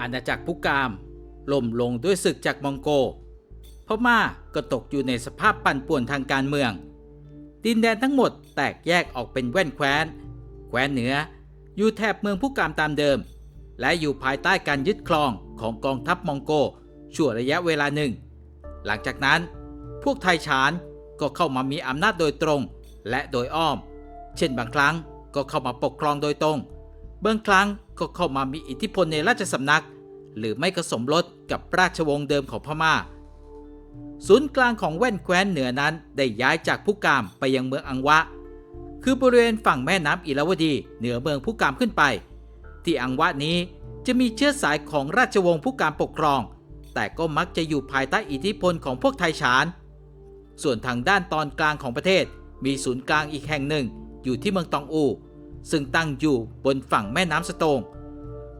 อาณาจักรพุกามล่มลงด้วยศึกจากมองโกพม่าก็ตกอยู่ในสภาพปั่นป่วนทางการเมือง ดินแดนทั้งหมดแตกแยกออกเป็นแว่นแคว้น แคว้นเหนืออยู่แถบเมืองพุกามตามเดิม และอยู่ภายใต้การยึดครองของกองทัพมองโกชั่วระยะเวลาหนึ่ง หลังจากนั้นพวกไทยฉานก็เข้ามามีอำนาจโดยตรงและโดยอ้อม เช่นบางครั้งก็เข้ามาปกครองโดยตรง บางครั้งก็เข้ามามีอิทธิพลในราชสำนัก หรือไม่ก็สมรสกับราชวงศ์เดิมของพม่า ศูนย์กลางของแว่นแคว้นเหนือนั้นได้ย้ายจากพุกามไปยังเมืองอังวะ คือบริเวณฝั่งแม่น้ำอิราวดีเหนือเมืองพุกามขึ้นไป ที่อังวะนี้จะมีเชื้อสายของราชวงศ์พุกามปกครอง แต่ก็มักจะอยู่ภายใต้อิทธิพลของพวกไทยฉาน ส่วนทางด้านตอนกลางของประเทศมีศูนย์กลางอีกแห่งหนึ่ง อยู่ที่เมืองตองอู ซึ่งตั้งอยู่บนฝั่งแม่น้ำสโตง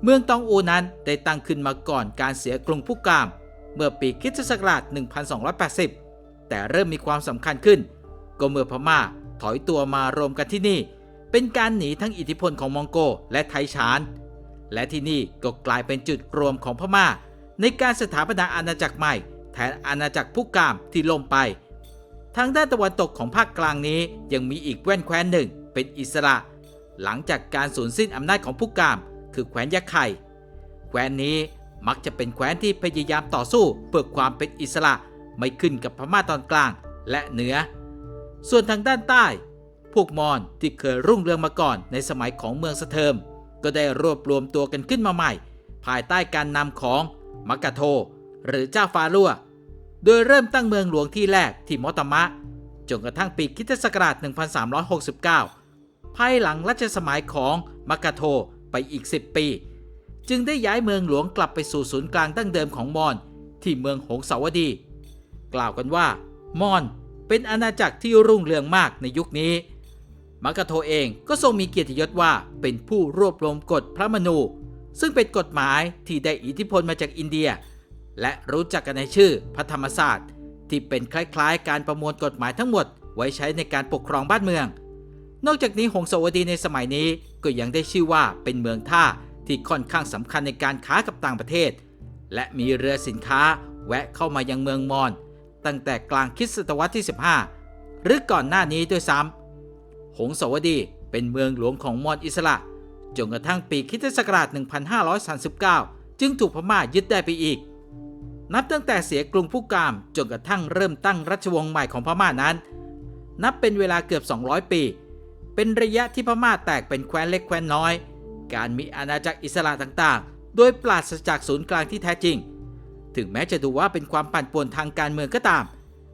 เมืองตองอูนั้นได้ตั้งขึ้นมาก่อนการเสียกรุงพุกาม เมื่อปีคิศักราช1280 แต่เริ่มมีความสำคัญขึ้น ก็เมื่อพม่าถอยตัวมารวมกันที่นี่ เป็นการหนีทั้งอิทธิพลของมองโกและไทยฉาน และที่นี่ก็กลายเป็นจุดรวมของพม่า ในการสถาปนาอาณาจักรใหม่ แทนอาณาจักรพุกามที่ล่มไปทางด้านตะวันตกของภาคกลางนี้ยังมีอีกแว่นแคว้นหนึ่ง เป็นอิสระ หลังจากการสูญสิ้นอำนาจของพุกาม คือแคว้นยะไข่แคว้นนี้มักจะเป็นแคว้นที่พยายามต่อสู้เพื่อความเป็นอิสระไม่ขึ้นกับพม่าตอนกลางและเหนือ ส่วนทางด้านใต้ พวกมอญที่เคยรุ่งเรืองมาก่อนในสมัยของเมืองสะเทิม ก็ได้รวบรวมตัวกันขึ้นมาใหม่ ภายใต้การนำของมักกะโท หรือเจ้าฟาลัวโดยเริ่มตั้งเมืองหลวงที่แรกที่มอตมะ จนกระทั่งปีคริสตศักราช 1369 ภายหลังรัชสมัยของมักกะโทไปอีก 10 ปี จึงได้ย้ายเมืองหลวงกลับไปสู่ศูนย์กลางดั้งเดิมของมอญที่เมืองหงสาวดี กล่าวกันว่ามอญเป็นอาณาจักรที่รุ่งเรืองมากในยุคนี้มักกะโทเองก็ทรงมีเกียรติยศว่าเป็นผู้รวบรวมกฎพระมนู ซึ่งเป็นกฎหมายที่ได้อิทธิพลมาจากอินเดีย และรู้จักกันในชื่อพระธรรมศาสตร์ ที่เป็นคล้ายๆ การประมวลกฎหมายทั้งหมดไว้ใช้ในการปกครองบ้านเมือง นอกจากนี้หงสาวดีในสมัยนี้ก็ยังได้ชื่อว่าเป็นเมืองท่าที่ค่อนข้างสำคัญในการค้ากับต่างประเทศ และมีเรือสินค้าแวะเข้ามายังเมืองมอญตั้งแต่กลางคริสตศตวรรษที่ 15 หรือก่อนหน้านี้ด้วยซ้ำหงสาวดีเป็นเมืองหลวงของมอญอิสระจนกระทั่งปีคริสตศักราช 1539 จึงถูกพม่ายึดได้ไปอีก นับตั้งแต่เสียกรุงพุกามจนกระทั่งเริ่มตั้งรัชวงศ์ใหม่ของพม่านั้น นับเป็นเวลาเกือบ 200 ปี เป็นระยะที่พม่าแตกเป็นแคว้นเล็กแคว้นน้อย การมีอาณาจักรอิสระต่างๆ โดยปราศจากศูนย์กลางที่แท้จริง ถึงแม้จะดูว่าเป็นความปั่นป่วนทางการเมืองก็ตาม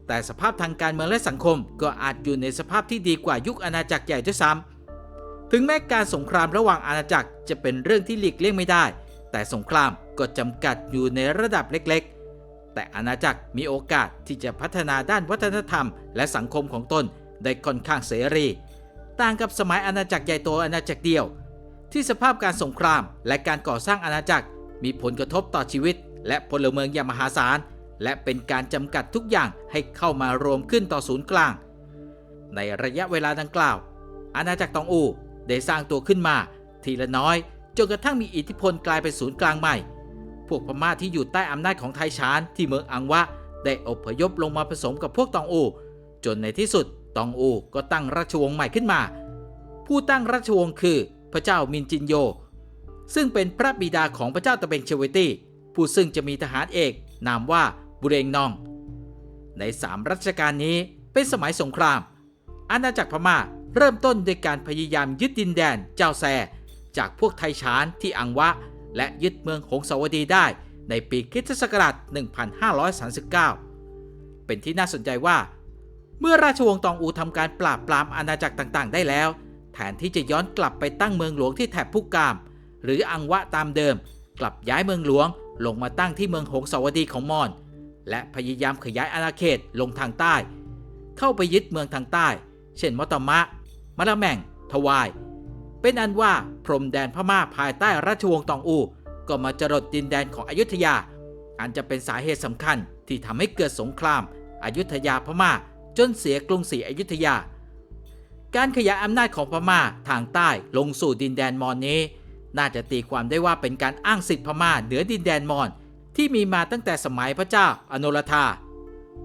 แต่สภาพทางการเมืองและสังคมก็อาจอยู่ในสภาพที่ดีกว่ายุคอาณาจักรใหญ่ด้วยซ้ำถึงแม้การสงครามระหว่างอาณาจักรจะเป็นเรื่องที่หลีกเลี่ยงไม่ได้ แต่สงครามก็จำกัดอยู่ในระดับเล็กๆ แต่อาณาจักรมีโอกาสที่จะพัฒนาด้านวัฒนธรรม และสังคมของตนได้ค่อนข้างเสรี ต่างกับสมัยอาณาจักรใหญ่โตอาณาจักรเดียว ที่สภาพการสงครามและการก่อสร้างอาณาจักร มีผลกระทบต่อชีวิต และพลเมืองอย่างมหาศาลและเป็นการจำกัดทุกอย่างให้เข้ามารวมขึ้นต่อศูนย์กลาง ในระยะเวลาดังกล่าว อาณาจักรตองอูได้สร้างตัวขึ้นมา ทีละน้อยจนกระทั่งมีอิทธิพลกลายเป็นศูนย์กลางใหม่ พวกพม่าที่อยู่ใต้อำนาจของไทยชานที่เมืองอังวะ ได้อพยพลงมาผสมกับพวกตองอูจนในที่สุด ตองอูก็ตั้งราชวงศ์ใหม่ขึ้นมา ผู้ตั้งราชวงศ์คือพระเจ้ามินจินโย ซึ่งเป็นพระบิดาของพระเจ้าตะเบงเชเวตี้ผู้ซึ่งจะมีทหารเอกนามว่าบุเรงนอง ในสามรัชกาลนี้เป็นสมัยสงคราม อาณาจักรพม่าเริ่มต้นด้วยการพยายามยึดดินแดนเจ้าแซ จากพวกไทยชานที่อังวะ และยึดเมืองหงสาวดีได้ในปีคิศักราช 1539 เป็นที่น่าสนใจว่า เมื่อราชวงศ์ตองอูทำการปราบปรามอาณาจักรต่างๆ ได้แล้ว แทนที่จะย้อนกลับไปตั้งเมืองหลวงที่แถบพุกกาม หรืออังวะตามเดิม กลับย้ายเมืองหลวง ลงมาตั้งที่เมืองหงสาวดีของมอญและพยายามขยายอาณาเขตลงทางใต้ เข้าไปยึดเมืองทางใต้ เช่นมอตมะ มะละแม่ง ทวาย เป็นอันว่าพรมแดนพม่าภายใต้ราชวงศ์ตองอู ก็มาจรดดินแดนของอยุธยา อันจะเป็นสาเหตุสำคัญที่ทำให้เกิดสงครามอายุธยาพม่า จนเสียกรุงศรีอยุธยา การขยายอำนาจของพม่าทางใต้ลงสู่ดินแดนมอญนี้ น่าจะตีความได้ว่าเป็นการอ้างสิทธิพม่าเหนือดินแดนมอญที่มีมาตั้งแต่สมัยพระเจ้าอโนรธา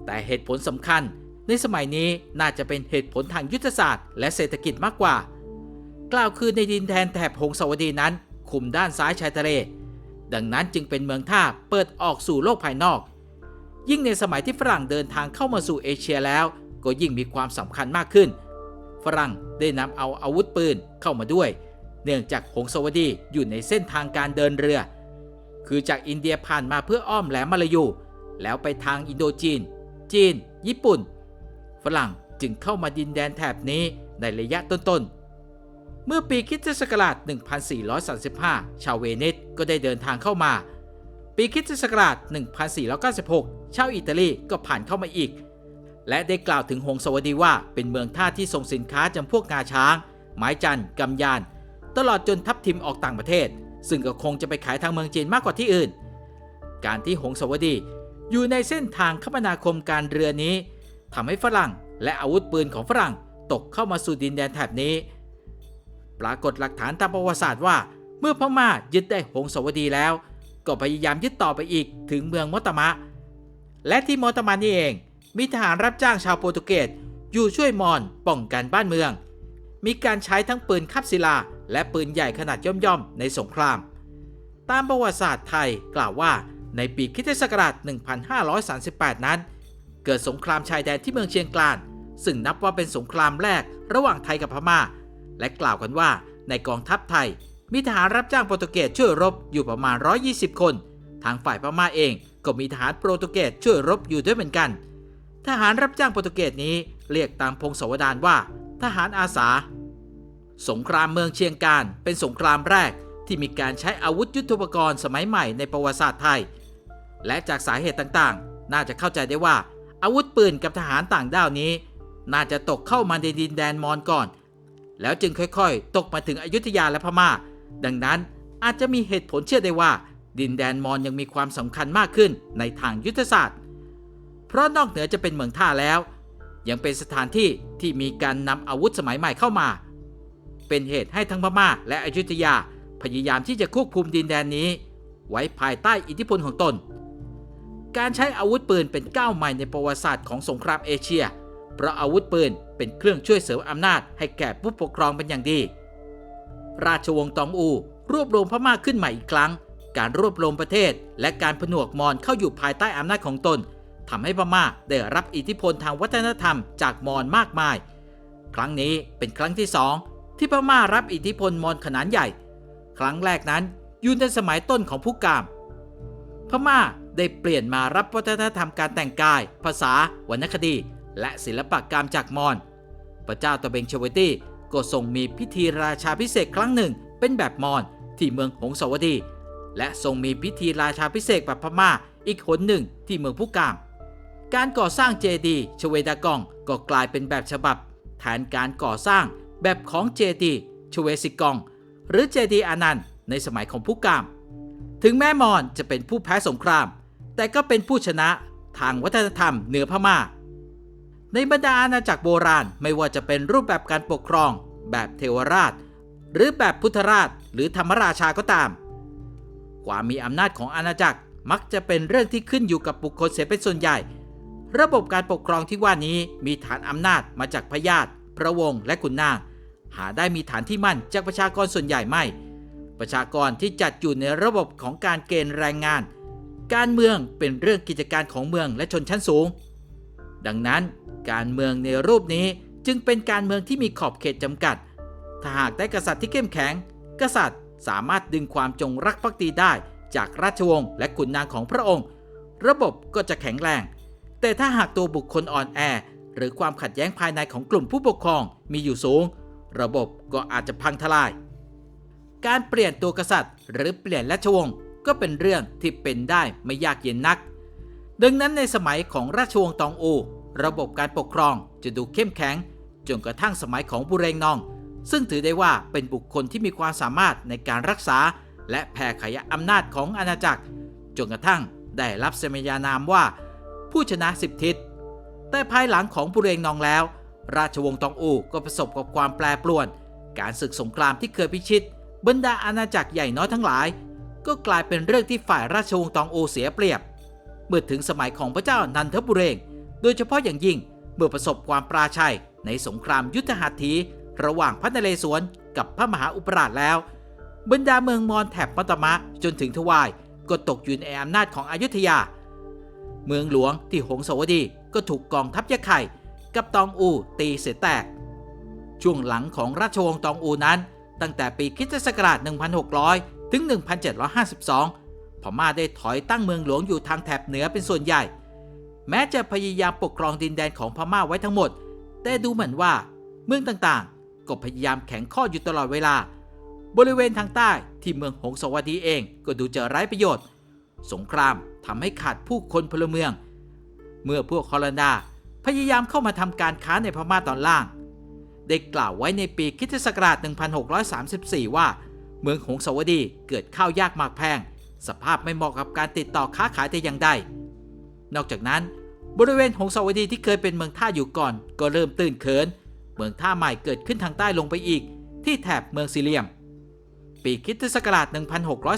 แต่เหตุผลสำคัญในสมัยนี้น่าจะเป็นเหตุผลทางยุทธศาสตร์และเศรษฐกิจมากกว่า กล่าวคือในดินแดนแถบหงสาวดีนั้น คุมด้านซ้ายชายทะเล ดังนั้นจึงเป็นเมืองท่าเปิดออกสู่โลกภายนอก ยิ่งในสมัยที่ฝรั่งเดินทางเข้ามาสู่เอเชียแล้ว ก็ยิ่งมีความสำคัญมากขึ้น ฝรั่งได้นำเอาอาวุธปืนเข้ามาด้วย เนื่องจากหงสาวดีอยู่ในเส้นทางการเดินเรือ คือจากอินเดียผ่านมาเพื่ออ้อมแหลมมาลายู แล้วไปทางอินโดจีน จีน ญี่ปุ่น ฝรั่งจึงเข้ามาดินแดนแถบนี้ในระยะต้นๆ เมื่อปีคิสตศักราช 1435 ชาวเวนิสก็ได้เดินทางเข้ามา ปีคิสตศักราช 1496 ชาวอิตาลีก็ผ่านเข้ามาอีก และได้กล่าวถึงหงสาวดีว่าเป็นเมืองท่าที่ส่งสินค้าจำพวกงาช้าง ไม้จันทร์กำยาน ตลอดจนทับทิมออกต่างประเทศ ซึ่งก็คงจะไปขายทางเมืองจีนมากกว่าที่อื่น การที่หงสาวดีอยู่ในเส้นทางคมนาคมการเรือนี้ทำให้ฝรั่งและอาวุธปืนของฝรั่งตกเข้ามาสู่ดินแดนแถบนี้ ปรากฏหลักฐานตามประวัติศาสตร์ว่า เมื่อพม่ายึดได้หงสาวดีแล้ว ก็พยายามยึดต่อไปอีกถึงเมืองมอตมะ และที่มอตมะนี่เอง มีทหารรับจ้างชาวโปรตุเกสอยู่ช่วยมอญป้องกันบ้านเมือง มีการใช้ทั้งปืนคับศิลา และปืนใหญ่ขนาดย่อมๆ ในสงคราม ตามประวัติศาสตร์ไทยกล่าวว่าในปีคิศักราช 1538 นั้น เกิดสงครามชายแดนที่เมืองเชียงกลานซึ่งนับว่าเป็นสงครามแรกระหว่างไทยกับพม่า และกล่าวกันว่าในกองทัพไทย มีทหารรับจ้างโปรตุเกสช่วยรบอยู่ประมาณ 120 คน ทางฝ่ายพม่าเองก็มีทหารโปรตุเกสช่วยรบอยู่ด้วยเหมือนกัน ทหารรับจ้างโปรตุเกสนี้เรียกตามพงศาวดารว่า ทหารอาสา สงครามเมืองเชียงกานเป็นสงครามแรกที่มีการใช้อาวุธยุทโธปกรณ์สมัยใหม่ในประวัติศาสตร์ไทย และจากสาเหตุต่างๆ น่าจะเข้าใจได้ว่า อาวุธปืนกับทหารต่างด้าวนี้ น่าจะตกเข้ามาในดินแดนมอญก่อน แล้วจึงค่อยๆ ตกมาถึงอยุธยาและพม่า ดังนั้นอาจจะมีเหตุผลเชื่อได้ว่า ดินแดนมอญยังมีความสำคัญมากขึ้นในทางยุทธศาสตร์ เพราะนอกเหนือจะเป็นเมืองท่าแล้ว ยังเป็นสถานที่ที่มีการนำอาวุธสมัยใหม่เข้ามา เป็นเหตุให้ทั้งพม่าและอยุธยาพยายามที่จะควบคุมดินแดนนี้ ไว้ภายใต้อิทธิพลของตน การใช้อาวุธปืนเป็นก้าวใหม่ในประวัติศาสตร์ของสงครามเอเชีย เพราะอาวุธปืนเป็นเครื่องช่วยเสริมอำนาจให้แก่ผู้ปกครองเป็นอย่างดี ราชวงศ์ตองอู รวบรวมพม่าขึ้นใหม่อีกครั้ง การรวบรวมประเทศ และการผนวกมอญเข้าอยู่ภายใต้อำนาจของตน ทำให้พม่าได้รับอิทธิพลทางวัฒนธรรมจากมอญมากมาย ครั้งนี้เป็นครั้งที่สองที่พม่ารับอิทธิพลมอญขนาดใหญ่ ครั้งแรกนั้นอยู่ในสมัยต้นของผู้กาม พม่าได้เปลี่ยนมารับวัฒนธรรมการแต่งกาย ภาษา วรรณคดี และศิลปกรรมจากมอญ พระเจ้าตะเบงชวตี้ก็ทรงมีพิธีราชาพิเศษครั้งหนึ่งเป็นแบบมอญที่เมืองหงสาวดี และทรงมีพิธีราชาพิเศษแบบพม่าอีกหนหนึ่งที่เมืองผู้กาม การก่อสร้างเจดีย์ชเวดากองก็กลายเป็นแบบฉบับ แทนการก่อสร้างแบบของเจดีย์ชเวสิกอง หรือเจดีย์อานันต์ในสมัยของผู้กาม ถึงแม้มอญจะเป็นผู้แพ้สงคราม แต่ก็เป็นผู้ชนะทางวัฒนธรรมเหนือพม่า ในบรรดาอาณาจักรโบราณไม่ว่าจะเป็นรูปแบบการปกครอง แบบเทวราช หรือแบบพุทธราช หรือธรรมราชาก็ตาม ความมีอำนาจของอาณาจักรมักจะเป็นเรื่องที่ขึ้นอยู่กับบุคคลเสียเป็นส่วนใหญ่ ระบบการปกครองที่ว่านี้มีฐานอำนาจมาจากพญาติพระวงศ์และขุนนาง หาได้มีฐานที่มั่นจากประชากรส่วนใหญ่ไม่ ประชากรที่จัดอยู่ในระบบของการเกณฑ์แรงงาน การเมืองเป็นเรื่องกิจการของเมืองและชนชั้นสูง ดังนั้นการเมืองในรูปนี้จึงเป็นการเมืองที่มีขอบเขตจำกัด ถ้าหากได้กษัตริย์ที่เข้มแข็ง กษัตริย์สามารถดึงความจงรักภักดีได้จากราชวงศ์และขุนนางของพระองค์ ระบบก็จะแข็งแรง แต่ถ้าหากตัวบุคคลอ่อนแอ หรือความขัดแย้งภายในของกลุ่มผู้ปกครองมีอยู่สูง ระบบก็อาจจะพังทลาย การเปลี่ยนตัวกษัตริย์ หรือเปลี่ยนราชวงศ์ก็เป็นเรื่องที่เป็นได้ไม่ยากเย็นนัก ดังนั้นในสมัยของราชวงศ์ตองอู ระบบการปกครองจะดูเข้มแข็งจนกระทั่งสมัยของบุเรงนอง ซึ่งถือได้ว่าเป็นบุคคลที่มีความสามารถในการรักษา และแผ่ขยายอำนาจของอาณาจักรจนกระทั่งได้รับสมญานามว่า ผู้ชนะสิบทิศ แต่ภายหลังของบุเรงนองแล้ว ราชวงศ์ตองอูก็ประสบกับความแปรปรวน การศึกสงครามที่เคยพิชิต บรรดาอาณาจักรใหญ่น้อยทั้งหลาย ก็กลายเป็นเรื่องที่ฝ่ายราชวงศ์ตองอูเสียเปรียบ เมื่อถึงสมัยของพระเจ้านันทบุเรง โดยเฉพาะอย่างยิ่งเมื่อประสบความปราชัยในสงครามยุทธหัตถี ระหว่างพระนเรศวรกับพระมหาอุปราชแล้ว บรรดาเมืองมอญแถบมัตตมะจนถึงทวายก็ตกอยู่ในอำนาจของอยุธยา เมืองหลวงที่หงสาวดีก็ถูกกองทัพยะไข่กับตองอูตีเสียแตก ช่วงหลังของราชวงศ์ตองอูนั้น ตั้งแต่ปีคริสตศักราช 1600 ถึง 1752 พม่าได้ถอยตั้งเมืองหลวงอยู่ทางแถบเหนือเป็นส่วนใหญ่ แม้จะพยายามปกครองดินแดนของพม่าไว้ทั้งหมด แต่ดูเหมือนว่า เมืองต่างๆ ก็พยายามแข็งข้ออยู่ตลอดเวลา บริเวณทางใต้ที่เมืองหงสาวดีเองก็ดูจะไร้ประโยชน์ สงครามทำให้ขาดผู้คนพลเมือง เมื่อพวกฮอลันดาพยายามเข้ามาทำการค้าในพม่าตอนล่าง ได้กล่าวไว้ในปีคริสตศักราช 1634 ว่า เมืองหงสาวดีเกิดข้าวยากหมากแพง สภาพไม่เหมาะกับการติดต่อค้าขายแต่อย่างใด นอกจากนั้นบริเวณหงสาวดีที่เคยเป็นเมืองท่าอยู่ก่อน ก็เริ่มตื่นเขิน เมืองท่าใหม่เกิดขึ้นทางใต้ลงไปอีก ที่แถบเมืองซีเลียม ปีคริสตศักราช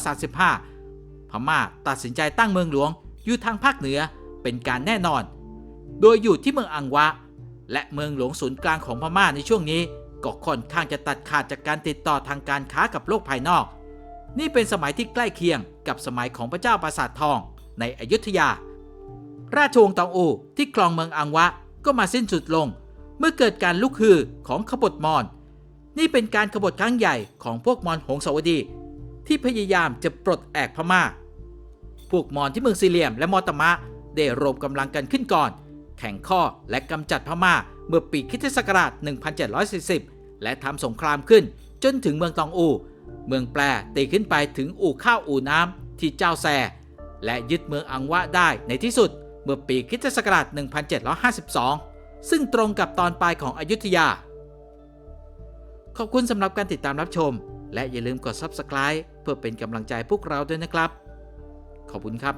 1635 ม่าตัดสินใจตั้งเมืองหลวงอยู่ทางภาคเหนือเป็นการแน่นอน โดยอยู่ที่เมืองอังวะ และเมืองหลวงศูนย์กลางของพม่าในช่วงนี้ ก็ค่อนข้างจะตัดขาดจากการติดต่อทางการค้ากับโลกภายนอก นี่เป็นสมัยที่ใกล้เคียงกับสมัยของพระเจ้าปราสาททองในอยุธยา ราชวงศ์ตองอูที่ครองเมืองอังวะก็มาสิ้นสุดลง เมื่อเกิดการลุกฮือของขบฏมอญนี่เป็นการขบฏครั้งใหญ่ของพวกมอญหงสาวดี ที่พยายามจะปลดแอกพม่า วกมอญที่เมืองซีเลียมและมอตมะ ได้รวมกำลังกันขึ้นก่อน แข่งข้อและกำจัดพม่าเมื่อปีคริสตศักราช 1740 และทำสงครามขึ้นจนถึงเมืองตองอู เมืองแปรตีขึ้นไปถึงอู่ข้าวอู่น้ำที่เจ้าแซและยึดเมืองอังวะได้ในที่สุด เมื่อปีคริสตศักราช 1752 ซึ่งตรงกับตอนปลายของอยุธยา ขอบคุณสำหรับการติดตามรับชม และอย่าลืมกด Subscribe เพื่อเป็นกำลังใจพวกเราด้วยนะครับ ขอบคุณครับ